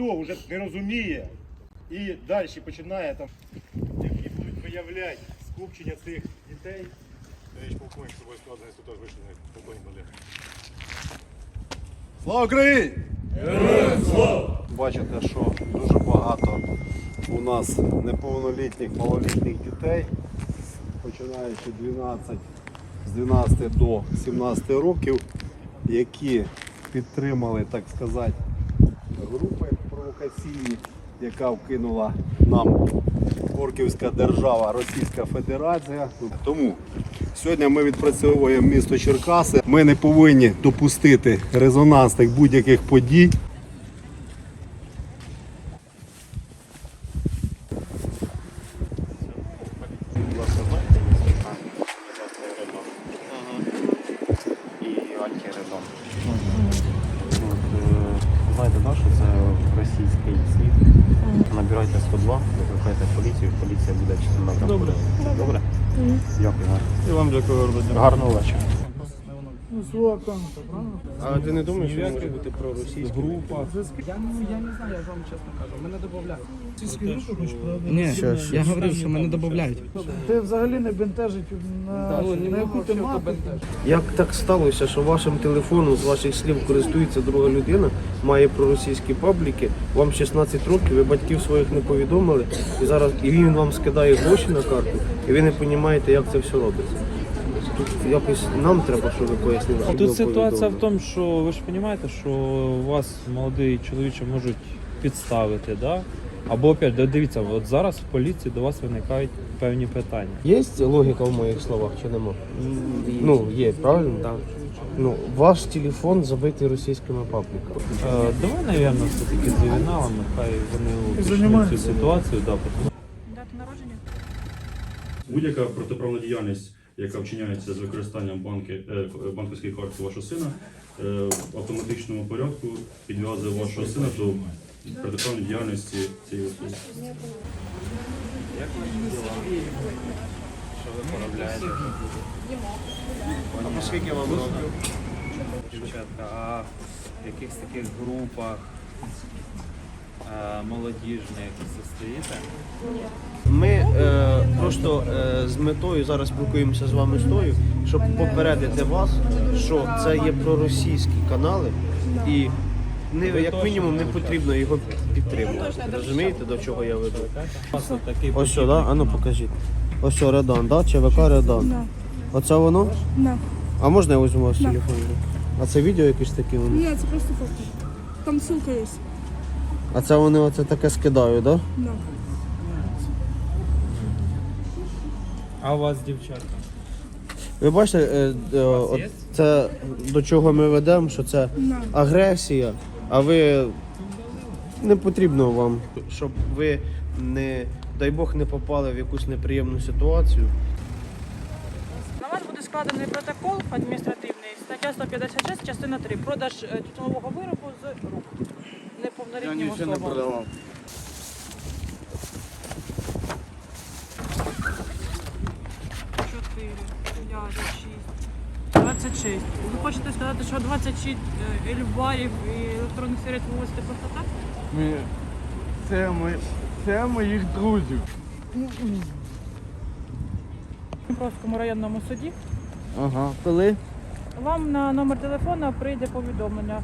ніхто вже не розуміє і далі починає там, які будуть виявляти скупчення цих дітей. Товарищ полковник, тобою складно, теж вийшли полковник Валерій. Слава Україні! Бачите, що дуже багато у нас неповнолітніх, малолітніх дітей, починаючи 12, з 12 до 17 років, які підтримали, так сказати, групи провокаційні, яка вкинула нам Горківська держава, Російська Федерація. Тому сьогодні ми відпрацьовуємо місто Черкаси. Ми не повинні допустити резонансних будь-яких подій. і антиредон. От, е, Знаєте, да, що це російський слід. Набирайте 102, викликайте поліцію, поліція буде частина там Добре. Добре? Дякую. І вам дякую. Гарного вечора. Ну, свого аккаунта, правильно? А ти не думаєш, що може бути проросійська Група. Я не, я не знаю, я ж вам чесно кажу. Мене додають. Ні, я говорив, що мене додають. Ти взагалі не бентежить на, на яку тематику. Як так сталося, що вашим телефоном з ваших слів користується друга людина, має проросійські пабліки, вам 16 років, ви батьків своїх не повідомили, і зараз і він вам скидає гроші на карту, і ви не розумієте, як це все робиться. Тут якось нам треба, щоб ви пояснили. щоб Тут ситуація в повідомили. тому, що ви ж розумієте, що вас молодий чоловіче можуть підставити, да? Або опять, да, дивіться, от зараз в поліції до вас виникають певні питання. Є логіка в моїх словах чи нема? Ну, є, правильно? Так. Ну, ваш телефон забитий російськими пабліками. Е, давай, напевно, все-таки з ювеналами, хай вони уточнять цю ситуацію, да, Дата народження? Будь-яка протиправна діяльність, яка вчиняється з використанням банки, е, банківської картки вашого сина, е, в автоматичному порядку підв'язує вашого сина до протиправної діяльності цієї особи. А скільки вам років? дівчатка, а в якихось таких групах е, молодіжних состоїте? Ми е, просто е, з метою зараз спілкуємося з вами з тою, щоб попередити вас, що це є проросійські канали, і не, як мінімум не потрібно його підтримувати. Розумієте, до чого я веду? Ось що, да? А ну покажіть. Ось що, Редан, да? ЧВК Редан. Оце воно? Да. А можна я візьму ваш телефон? А це відео якесь таке воно? Ні, це просто фото. Там ссылка є. А це вони оце таке скидають, да? Да. А у вас дівчатка? Ви бачите, е, е, от це до чого ми ведемо, що це агресія, а ви не потрібно вам, щоб ви не, дай Бог, не попали в якусь неприємну ситуацію. На вас буде складений протокол адміністративний, стаття 156, частина 3. Продаж е, тютюнового виробу з рук неповнолітнім особам. 26. Ви хочете сказати, що 26 е, елюбарів і електронних сигарет вивозите просто так? Ми... Це, ми... це моїх друзів. В Дніпровському районному суді Ага. Коли? вам на номер телефона прийде повідомлення